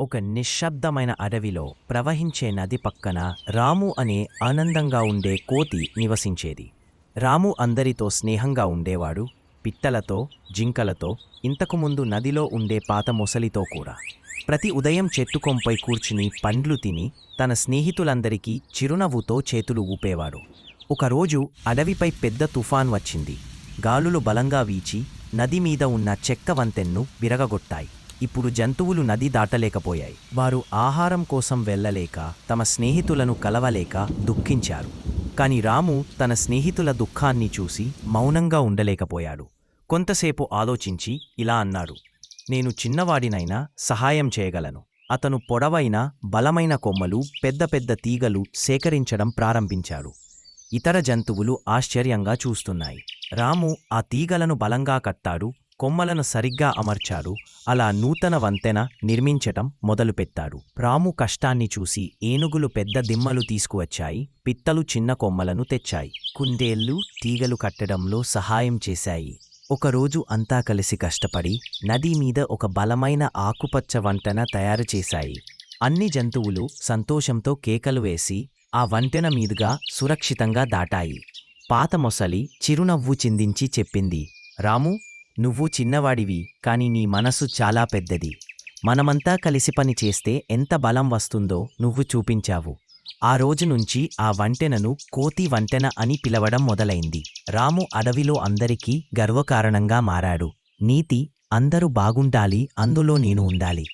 ఒక నిశ్శబ్దమైన అడవిలో ప్రవహించే నది పక్కన రాము అనే ఆనందంగా ఉండే కోతి నివసించేది. రాము అందరితో స్నేహంగా ఉండేవాడు పిట్టలతో జింకలతో ఇంతకుముందు నదిలో ఉండే పాత మొసలితో కూడా. ప్రతి ఉదయం చెట్టుకొంపై కూర్చుని పండ్లు తిని తన స్నేహితులందరికీ చిరునవ్వుతో చేతులు ఊపేవాడు. ఒకరోజు అడవిపై పెద్ద తుఫాన్ వచ్చింది. గాలులు బలంగా వీచి నది మీద ఉన్న చెక్క వంతెన్ను విరగగొట్టాయి. ఇప్పుడు జంతువులు నది దాటలేకపోయాయి. వారు ఆహారం కోసం వెళ్ళలేక తమ స్నేహితులను కలవలేక దుఃఖించారు. కాని రాము తన స్నేహితుల దుఃఖాన్ని చూసి మౌనంగా ఉండలేకపోయాడు. కొంతసేపు ఆలోచించి ఇలా అన్నాడు నేను చిన్నవాడినైనా సహాయం చేయగలను. అతను పొడవైన బలమైన కొమ్మలు పెద్ద పెద్ద తీగలు సేకరించడం ప్రారంభించాడు. ఇతర జంతువులు ఆశ్చర్యంగా చూస్తున్నాయి. రాము ఆ తీగలను బలంగా కట్టాడు కొమ్మలను సరిగ్గా అమర్చాడు. అలా నూతన వంతెన నిర్మించటం మొదలుపెట్టాడు. రాము కష్టాన్ని చూసి ఏనుగులు పెద్ద దిమ్మలు తీసుకువచ్చాయి. పిత్తలు చిన్న కొమ్మలను తెచ్చాయి. కుందేళ్ళు తీగలు కట్టడంలో సహాయం చేశాయి. ఒకరోజు అంతా కలిసి కష్టపడి నది మీద ఒక బలమైన ఆకుపచ్చ వంటన తయారు చేశాయి. అన్ని జంతువులు సంతోషంతో కేకలు వేసి ఆ వంతెన మీదుగా సురక్షితంగా దాటాయి. పాత మొసలి చిరునవ్వు చిందించి చెప్పింది రాము నువ్వు చిన్నవాడివి కాని నీ మనసు చాలా పెద్దది. మనమంతా కలిసి పని చేస్తే ఎంత బలం వస్తుందో నువ్వు చూపించావు. ఆ రోజు నుంచి ఆ వంటెనను కోతి వంటెన అని పిలవడం మొదలైంది. రాము అడవిలో అందరికీ గర్వకారణంగా మారాడు. నీతి అందరూ బాగుండాలి అందులో నేను ఉండాలి.